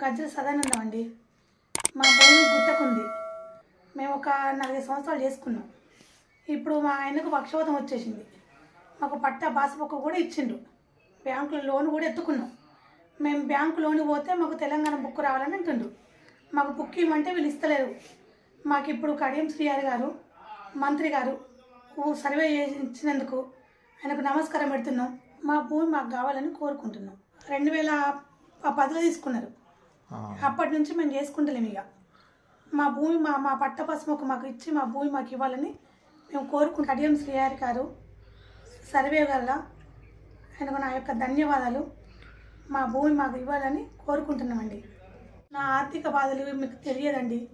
గజ్జల సదానందం అండి. మా భూమి గుట్టకుంది. మేము ఒక నలభై సంవత్సరాలు చేసుకున్నాం. ఇప్పుడు మా ఆయనకు పక్షపాతం వచ్చేసింది. మాకు పట్ట బాసపక్క కూడా ఇచ్చిండు బ్యాంకులో లోన్ కూడా ఎత్తుకున్నాం. మేము బ్యాంకు లోన్ పోతే మాకు తెలంగాణ బుక్ రావాలని అంటుండు మాకు బుక్ ఇవ్వమంటే వీళ్ళు ఇస్తలేరు. మాకు ఇప్పుడు కడియం శ్రీహారి గారు మంత్రి గారు సర్వే చేయించినందుకు ఆయనకు నమస్కారం పెడుతున్నాం. మా భూమి మాకు కావాలని కోరుకుంటున్నాం. రెండు వేల పదిలో తీసుకున్నారు. అప్పటి నుంచి మేము చేసుకుంటలేము ఇక. మా భూమి మా మా పట్ట పసుమకు మాకు ఇచ్చి మా భూమి మాకు ఇవ్వాలని మేము కోరుకుంటాం అడియం శ్రీహారి గారు సర్వే వల్ల ఆయనకు నా యొక్క ధన్యవాదాలు. మా భూమి మాకు ఇవ్వాలని కోరుకుంటున్నామండి. నా ఆర్థిక బాధలు మీకు తెలియదండి.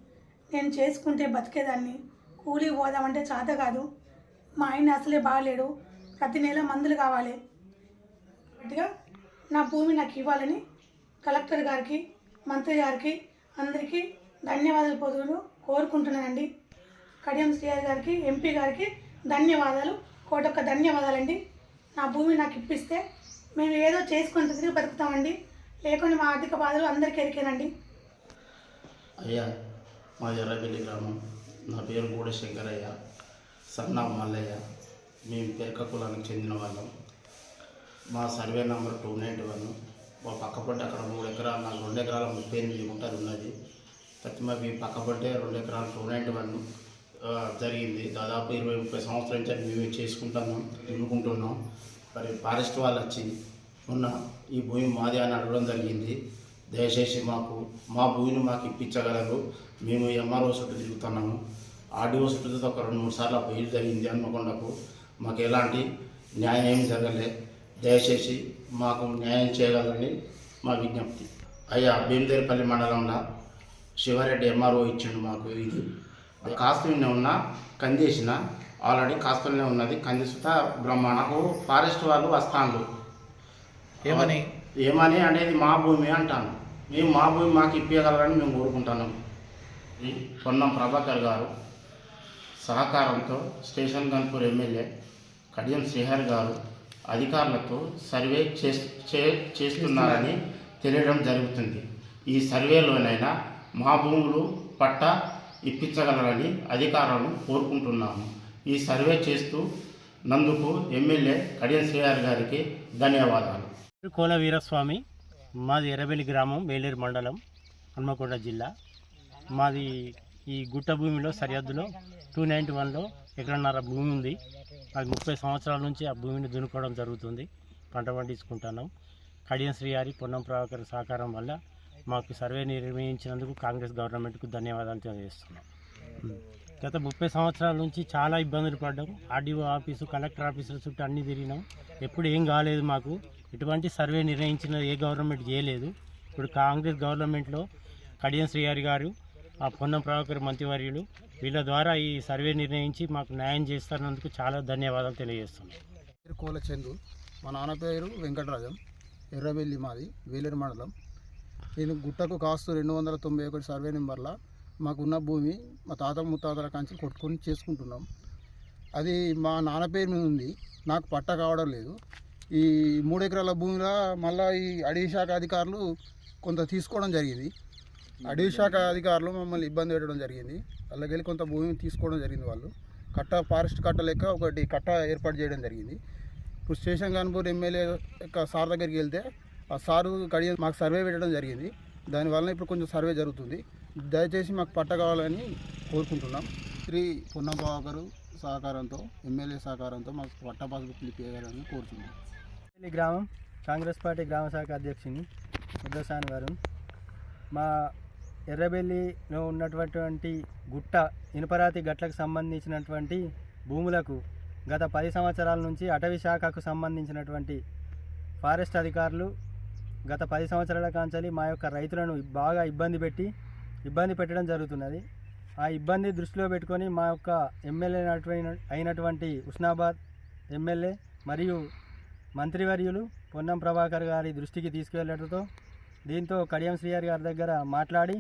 నేను చేసుకుంటే బతికేదాన్ని. కూలి పోదామంటే చేత కాదు. మా ఆయన అసలే బాగలేడు. ప్రతి నెల మందులు కావాలి. గట్టిగా నా భూమి నాకు ఇవ్వాలని కలెక్టర్ గారికి మంత్రి గారికి అందరికీ ధన్యవాదాలు పొదువులు కోరుకుంటున్నానండి. కడియం శ్రీఆర్ గారికి ఎంపీ గారికి ధన్యవాదాలు. కోటొక్క ధన్యవాదాలండి. నా భూమి నాకు ఇప్పిస్తే మేము ఏదో చేసుకుని తిరిగి బతుకుతామండి. లేకుండా మా ఆర్థిక బాధలు అందరికీ ఎరికేనండి. అయ్యా మా ఎర్రబెల్లి గ్రామం. నా పేరు గూడ శంకరయ్య. సన్నా మల్లయ్య. మేము పెరక కులానికి చెందిన వాళ్ళం. మా survey number two ninety one. మా పక్కపడ్డ అక్కడ మూడు ఎకరాలు నాకు రెండు ఎకరాల ముప్పై ఎనిమిది గుంటలు ఉన్నది. ప్రతి మాకు ఈ రెండు ఎకరాలు టూ నైంటీ వన్ జరిగింది. దాదాపు ఇరవై ముప్పై సంవత్సరాల నుంచి అది మేము చేసుకుంటున్నాం ఎన్నుకుంటున్నాం మరి ఫారెస్ట్ వాళ్ళు వచ్చి ఉన్న ఈ భూమి మాది అని అడగడం జరిగింది. దయచేసి మాకు మా భూమిని మాకు ఇప్పించగలరు. మేము ఎంఆర్ఓ చుట్టూ తిరుగుతున్నాము. ఆర్డీఓ చుట్టూ ఒక రెండు మూడు సార్లు పోయి జరిగింది హన్మకొండకు. మాకు ఎలాంటి న్యాయం ఏమి జరగలేదు దయచేసి మాకు న్యాయం చేయగలరని మా విజ్ఞప్తి. అయ్యా భీమదేరిపల్లి మండలంలో శివారెడ్డి ఎంఆర్ఓ ఇచ్చిండు మాకు ఇది. కాస్తునే ఉన్న కందేసిన ఆల్రెడీ కాస్తునే ఉన్నది. కంది సుత బ్రహ్మాండకు ఫారెస్ట్ వాళ్ళు వస్తాను ఏమని? ఏమని అనేది మా భూమి అంటాను. మేము మా భూమి మాకు ఇప్పగలరని మేము కోరుకుంటున్నాం. పొన్నం ప్రభాకర్ గారు సహకారంతో స్టేషన్ గన్పూర్ ఎమ్మెల్యే కడియం శ్రీహరి గారు అధికారులతో సర్వే చేస్- చే- చేస్తున్నారని తెలియడం జరుగుతుంది. ఈ సర్వేలోనైనా మా భూములు పట్ట ఇప్పించగలరని అధికారులను కోరుకుంటున్నాము. ఈ సర్వే చేస్తూ నందుకు ఎమ్మెల్యే కడియం శ్రీహరి గారికి ధన్యవాదాలు. కోల వీరస్వామి మాది ఎర్రబెల్లి గ్రామం వేలేరు మండలం హన్మకొండ జిల్లా. మాది ఈ గుట్ట భూమిలో సరిహద్దులో టూ నైంటీ వన్లో ఎకరన్నర భూమి ఉంది. అది ముప్పై సంవత్సరాల నుంచి ఆ భూమిని దున్నుకోవడం జరుగుతుంది. పంట పండించుకుంటున్నాం. కడియం శ్రీ గారి పొన్నం ప్రభాకర్ సహకారం వల్ల మాకు సర్వే నిర్వహించినందుకు కాంగ్రెస్ గవర్నమెంట్కు ధన్యవాదాలు తెలియజేస్తున్నాం. గత ముప్పై సంవత్సరాల నుంచి చాలా ఇబ్బందులు పడ్డాం. ఆర్డీఓ ఆఫీసు కలెక్టర్ ఆఫీసుల చుట్టూ అన్నీ తిరిగినాం. ఎప్పుడు ఏం కాలేదు మాకు. ఇటువంటి సర్వే నిర్వహించిన ఏ గవర్నమెంట్ చేయలేదు. ఇప్పుడు కాంగ్రెస్ గవర్నమెంట్లో కడియం శ్రీహారి గారు ఆ పొన్నం ప్రభాకర్ మంత్రివర్యులు వీళ్ళ ద్వారా ఈ సర్వే నిర్ణయించి మాకు న్యాయం చేస్తున్నందుకు చాలా ధన్యవాదాలు తెలియజేస్తున్నాం. కోల చందు మా నాన్న పేరు వెంకటరాజం. ఎర్రవెల్లి మాది వేలేరు మండలం. నేను గుట్టకు కాస్త రెండు వందల తొంభై ఒకటి సర్వే నెంబర్లో మాకున్న భూమి మా తాత ముత్తాతల కంచెలు కొట్టుకొని చేసుకుంటున్నాం. అది మా నాన్న పేరు మీద ఉంది. నాకు పట్ట కావడం లేదు. ఈ మూడు ఎకరాల భూమిలో మళ్ళీ ఈ అడవి శాఖ అధికారులు కొంత తీసుకోవడం జరిగింది. అడవి శాఖ అధికారులు మమ్మల్ని ఇబ్బంది పెట్టడం జరిగింది. అలాగే కొంత భూమిని తీసుకోవడం జరిగింది వాళ్ళు. కట్ట ఫారెస్ట్ కట్ట లెక్క ఒకటి కట్ట ఏర్పాటు చేయడం జరిగింది. ఇప్పుడు స్టేషన్ కాన్పూర్ ఎమ్మెల్యే యొక్క సార్ దగ్గరికి వెళ్తే ఆ సారు కడియ మాకు సర్వే పెట్టడం జరిగింది. దానివల్ల ఇప్పుడు కొంచెం సర్వే జరుగుతుంది. దయచేసి మాకు పట్ట కావాలని కోరుకుంటున్నాం. శ్రీ పున్నబాబు సహకారంతో ఎమ్మెల్యే సహకారంతో మాకు పట్ట పాస్బుక్ ఇప్పించాలని కోరుతున్నాం. గ్రామం కాంగ్రెస్ పార్టీ గ్రామ శాఖ అధ్యక్షుని ఉద్దసాని గారు మా ఎర్రబెల్లిలో ఉన్నటువంటి గుట్ట ఇనుపరాతి గట్లకు సంబంధించినటువంటి భూములకు గత పది సంవత్సరాల నుంచి అటవీ శాఖకు సంబంధించినటువంటి ఫారెస్ట్ అధికారులు గత పది సంవత్సరాల కాంచాలి మా యొక్క రైతులను బాగా ఇబ్బంది పెట్టి ఇబ్బంది పెట్టడం జరుగుతున్నది. ఆ ఇబ్బంది దృష్టిలో పెట్టుకొని మా యొక్క ఎమ్మెల్యే అయినటువంటి ఉస్నాబాద్ ఎమ్మెల్యే మరియు మంత్రివర్యులు పొన్నం ప్రభాకర్ గారి దృష్టికి తీసుకువెళ్ళడంతో దీంతో కడియం శ్రీహరి గారి దగ్గర మాట్లాడి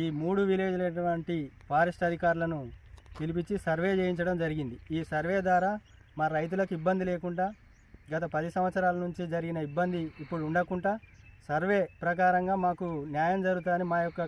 ఈ మూడు విలేజ్లటువంటి ఫారెస్ట్ అధికారులను పిలిపించి సర్వే చేయించడం జరిగింది. ఈ సర్వే ద్వారా మా రైతులకు ఇబ్బంది లేకుండా గత పది సంవత్సరాల నుంచి జరిగిన ఇబ్బంది ఇప్పుడు ఉండకుండా సర్వే ప్రకారంగా మాకు న్యాయం జరుగుతుందని మా యొక్క